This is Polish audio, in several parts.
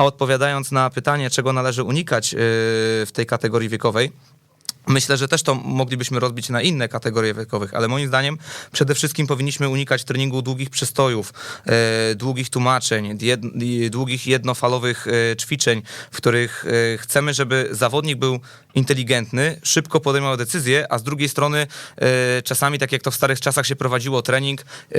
A odpowiadając na pytanie, czego należy unikać yy, w tej kategorii wiekowej, Myślę, że też to moglibyśmy rozbić na inne kategorie wiekowych, ale moim zdaniem przede wszystkim powinniśmy unikać treningu długich przystojów, e, długich tłumaczeń, jed, długich jednofalowych ćwiczeń, w których chcemy, żeby zawodnik był inteligentny, szybko podejmował decyzje, a z drugiej strony e, czasami, tak jak to w starych czasach się prowadziło trening, e,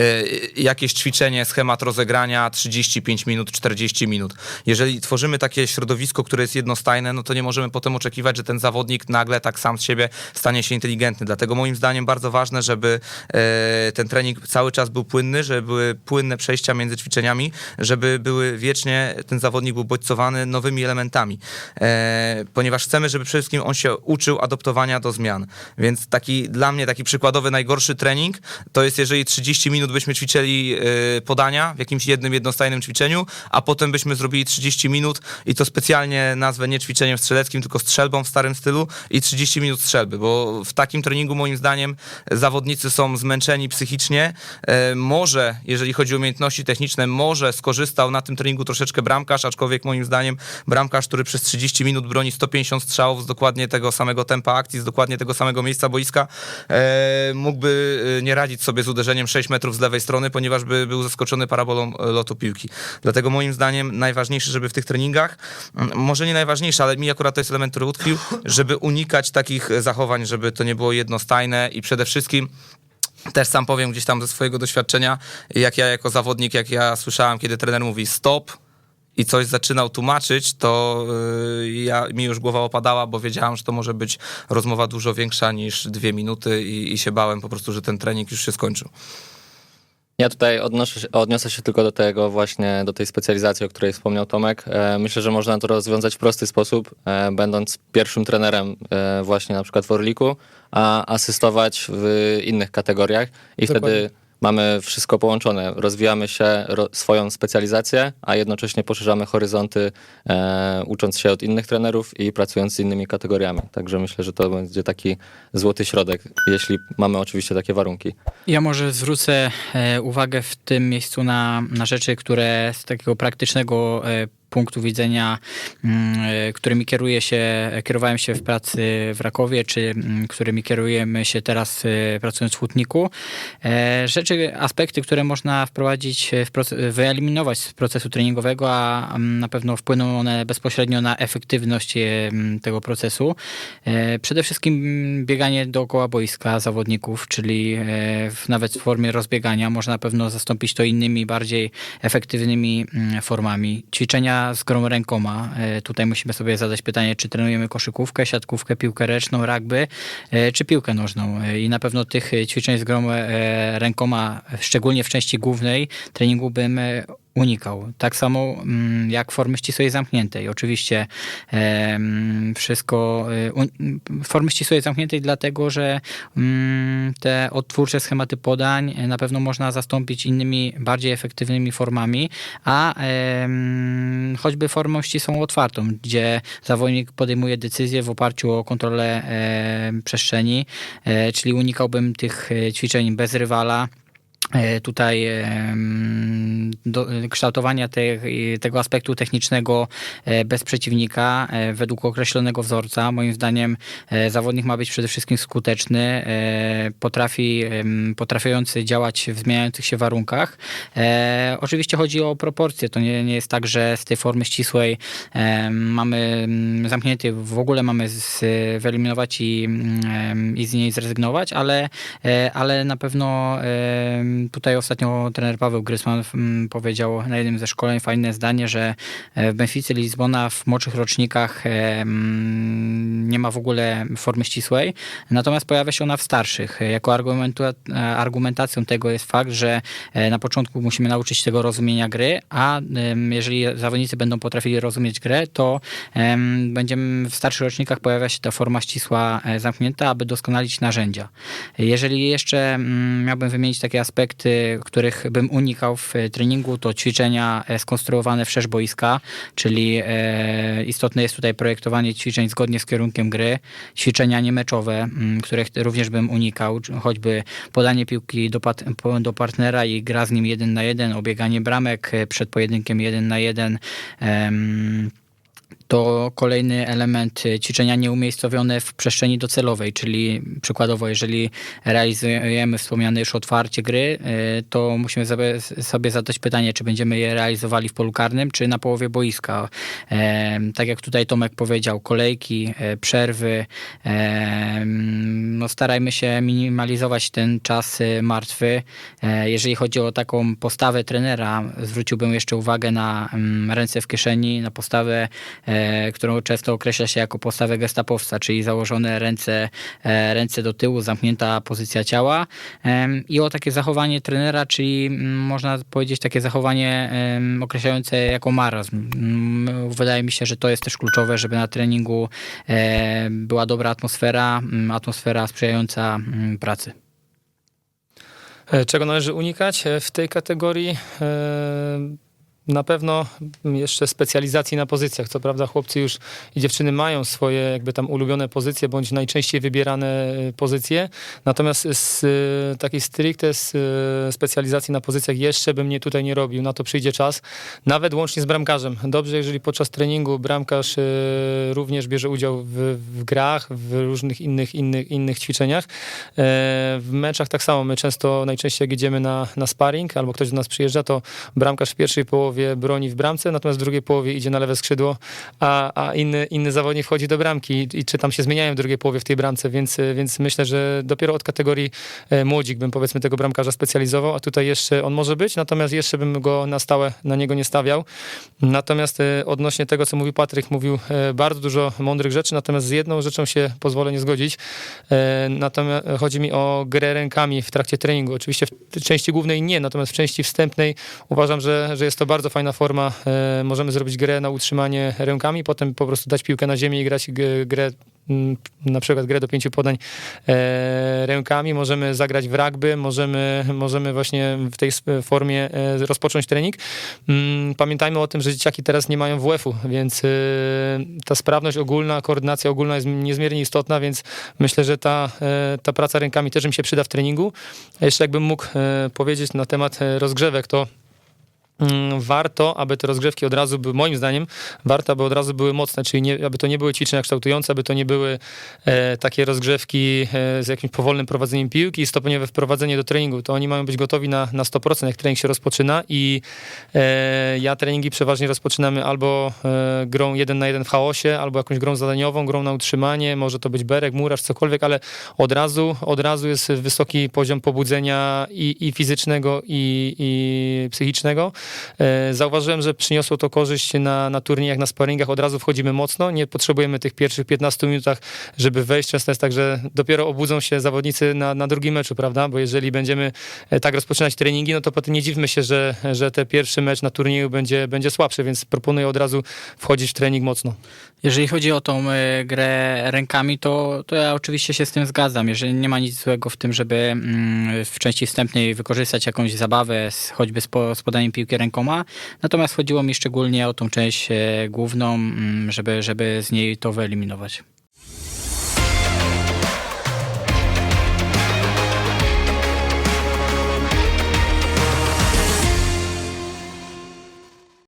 jakieś ćwiczenie, schemat rozegrania 35 minut, 40 minut. Jeżeli tworzymy takie środowisko, które jest jednostajne, no to nie możemy potem oczekiwać, że ten zawodnik nagle tak sam z siebie stanie się inteligentny. Dlatego moim zdaniem bardzo ważne, żeby e, ten trening cały czas był płynny, żeby były płynne przejścia między ćwiczeniami, żeby były wiecznie, ten zawodnik był bodźcowany nowymi elementami. Ponieważ chcemy, żeby przede wszystkim on się uczył adoptowania do zmian. Więc taki dla mnie taki przykładowy najgorszy trening to jest, jeżeli 30 minut byśmy ćwiczyli e, podania w jakimś jednym jednostajnym ćwiczeniu, a potem byśmy zrobili 30 minut i to specjalnie nazwę nie ćwiczeniem strzeleckim, tylko strzelbą w starym stylu i 30 minut strzelby, bo w takim treningu moim zdaniem zawodnicy są zmęczeni psychicznie. E, może, jeżeli chodzi o umiejętności techniczne, może skorzystał na tym treningu troszeczkę bramkarz, aczkolwiek moim zdaniem bramkarz, który przez 30 minut broni 150 strzałów z dokładnie tego samego tempa akcji, z dokładnie tego samego miejsca boiska, e, mógłby e, nie radzić sobie z uderzeniem 6 metrów z lewej strony, ponieważ by był zaskoczony parabolą e, lotu piłki. Dlatego moim zdaniem najważniejsze, żeby w tych treningach, może nie najważniejsze, ale mi akurat to jest element, który utkwił, żeby unikać takich zachowań, żeby to nie było jednostajne i przede wszystkim też sam powiem gdzieś tam ze swojego doświadczenia, jak ja jako zawodnik, jak ja słyszałem, kiedy trener mówi stop i coś zaczynał tłumaczyć, to yy, ja, mi już głowa opadała, bo wiedziałem, że to może być rozmowa dużo większa niż dwie minuty i, i się bałem po prostu, że ten trening już się skończył. Ja tutaj odnoszę, odniosę się tylko do tego właśnie, do tej specjalizacji, o której wspomniał Tomek. E, Myślę, że można to rozwiązać w prosty sposób, e, będąc pierwszym trenerem e, właśnie na przykład w Orliku, a asystować w innych kategoriach i Dokładnie. wtedy mamy wszystko połączone. Rozwijamy się, ro, swoją specjalizację, a jednocześnie poszerzamy horyzonty, e, ucząc się od innych trenerów i pracując z innymi kategoriami. Także myślę, że to będzie taki złoty środek, jeśli mamy oczywiście takie warunki. Ja może zwrócę e, uwagę w tym miejscu na, na rzeczy, które z takiego praktycznego e, punktu widzenia, mm, e, którymi kieruję się, kierowałem się w pracy w Rakowie, czy mm, którymi kierujemy się teraz e, pracując w Hutniku. E, Rzeczy, aspekty, które można wprowadzić, wyeliminować z procesu treningowego, a mm, na pewno wpłyną one bezpośrednio na efektywność tego procesu. Przede wszystkim bieganie dookoła boiska zawodników, czyli nawet w formie rozbiegania. Można na pewno zastąpić to innymi, bardziej efektywnymi formami. Ćwiczenia z grą rękoma. E, Tutaj musimy sobie zadać pytanie, czy trenujemy koszykówkę, siatkówkę, piłkę ręczną, rugby, e, czy piłkę nożną. E, I na pewno tych ćwiczeń z grą rękoma, szczególnie w części głównej treningu bym unikał. Tak samo mm, jak formy ścisłej zamkniętej. Oczywiście em, wszystko formy ścisłej zamkniętej dlatego, że mm, te odtwórcze schematy podań na pewno można zastąpić innymi bardziej efektywnymi formami, a choćby formą ścisłą otwartą, gdzie zawodnik podejmuje decyzje w oparciu o kontrolę e, przestrzeni, e, czyli unikałbym tych e, ćwiczeń bez rywala, tutaj em, do, kształtowania te, tego aspektu technicznego e, bez przeciwnika e, według określonego wzorca. Moim zdaniem e, zawodnik ma być przede wszystkim skuteczny, e, potrafi, potrafiący działać w zmieniających się warunkach. E, Oczywiście chodzi o proporcje. To nie, nie jest tak, że z tej formy ścisłej mamy zamknięty, w ogóle mamy z, wyeliminować i, i z niej zrezygnować, ale, e, ale na pewno tutaj ostatnio trener Paweł Grysman mm, powiedział na jednym ze szkoleń fajne zdanie, że e, w Benficy Lizbona w młodszych rocznikach em, nie ma w ogóle formy ścisłej, natomiast pojawia się ona w starszych. Jako e, argumentacją tego jest fakt, że e, na początku musimy nauczyć się tego rozumienia gry, a jeżeli zawodnicy będą potrafili rozumieć grę, to em, będziemy w starszych rocznikach pojawia się ta forma ścisła e, zamknięta, aby doskonalić narzędzia. Jeżeli jeszcze mm, miałbym wymienić takie aspekty, aspekty, których bym unikał w e, treningu, to ćwiczenia e, skonstruowane wszerz boiska, czyli e, istotne jest tutaj projektowanie ćwiczeń zgodnie z kierunkiem gry, ćwiczenia niemeczowe, m, których również bym unikał, choćby podanie piłki do, do partnera i gra z nim jeden na jeden, obieganie bramek przed pojedynkiem jeden na jeden. To kolejny element y, ćwiczenia nieumiejscowione w przestrzeni docelowej, czyli przykładowo, jeżeli realizujemy wspomniane już otwarcie gry, y, to musimy sobie, zadać pytanie, czy będziemy je realizowali w polu karnym, czy na połowie boiska. Tak jak tutaj Tomek powiedział, kolejki, e, przerwy, no starajmy się minimalizować ten czas y, martwy. E, Jeżeli chodzi o taką postawę trenera, zwróciłbym jeszcze uwagę na mm, ręce w kieszeni, na postawę e, którą często określa się jako postawę gestapowca, czyli założone ręce, e, ręce do tyłu, zamknięta pozycja ciała i o takie zachowanie trenera, czyli mm, można powiedzieć takie zachowanie określające jako marazm. Mm, Wydaje mi się, że to jest też kluczowe, żeby na treningu e, była dobra atmosfera, mm, atmosfera sprzyjająca pracy. E, Czego należy unikać e, w tej kategorii? Na pewno jeszcze specjalizacji na pozycjach. Co prawda chłopcy już i dziewczyny mają swoje jakby tam ulubione pozycje, bądź najczęściej wybierane e, pozycje. Natomiast z e, takiej stricte z, e, specjalizacji na pozycjach jeszcze bym nie tutaj nie robił. Na to przyjdzie czas. Nawet łącznie z bramkarzem. Dobrze, jeżeli podczas treningu bramkarz również bierze udział w, w grach, w różnych innych, innych, innych ćwiczeniach. W meczach tak samo. My często, najczęściej jak idziemy na, na sparring albo ktoś do nas przyjeżdża, to bramkarz w pierwszej połowie broni w bramce, natomiast w drugiej połowie idzie na lewe skrzydło, a, a inny, inny zawodnik wchodzi do bramki i, i czy tam się zmieniają w drugiej połowie w tej bramce, więc, więc myślę, że dopiero od kategorii e, młodzik bym powiedzmy tego bramkarza specjalizował, a tutaj jeszcze on może być, natomiast jeszcze bym go na stałe na niego nie stawiał. Natomiast e, odnośnie tego, co mówił Patryk, mówił e, bardzo dużo mądrych rzeczy, natomiast z jedną rzeczą się pozwolę nie zgodzić. Natomiast chodzi mi o grę rękami w trakcie treningu. Oczywiście w części głównej nie, natomiast w części wstępnej uważam, że, że jest to bardzo fajna forma. E, Możemy zrobić grę na utrzymanie rękami, potem po prostu dać piłkę na ziemię i grać grę na przykład grę do pięciu podań e, rękami, możemy zagrać w rugby, możemy, możemy właśnie w tej sp- formie e, rozpocząć trening. Mm, Pamiętajmy o tym, że dzieciaki teraz nie mają WF-u, więc e, ta sprawność ogólna, koordynacja ogólna jest niezmiernie istotna, więc myślę, że ta, e, ta praca rękami też mi się przyda w treningu. Jeszcze jakbym mógł e, powiedzieć na temat e, rozgrzewek, to warto, aby te rozgrzewki od razu były, moim zdaniem, warto, aby od razu były mocne, czyli nie, aby to nie były ćwiczenia kształtujące, aby to nie były e, takie rozgrzewki e, z jakimś powolnym prowadzeniem piłki i stopniowe wprowadzenie do treningu. To oni mają być gotowi na, na 100%, jak trening się rozpoczyna i e, ja treningi przeważnie rozpoczynamy albo e, grą jeden na jeden w chaosie, albo jakąś grą zadaniową, grą na utrzymanie, może to być berek, murarz, cokolwiek, ale od razu, od razu jest wysoki poziom pobudzenia i, i fizycznego, i, i psychicznego. E, Zauważyłem, że przyniosło to korzyść na, na turniejach, na sparingach. Od razu wchodzimy mocno. Nie potrzebujemy tych pierwszych 15 minutach, żeby wejść. Często jest tak, że dopiero obudzą się zawodnicy na, na drugim meczu, prawda? Bo jeżeli będziemy e, tak rozpoczynać treningi, no to potem nie dziwmy się, że, że ten pierwszy mecz na turnieju będzie, będzie słabszy, więc proponuję od razu wchodzić w trening mocno. Jeżeli chodzi o tą e, grę rękami, to, to ja oczywiście się z tym zgadzam. Jeżeli nie ma nic złego w tym, żeby mm, w części wstępnej wykorzystać jakąś zabawę, choćby z, z podaniem piłki rękoma. Natomiast chodziło mi szczególnie o tą część e, główną, mm, żeby, żeby z niej to wyeliminować.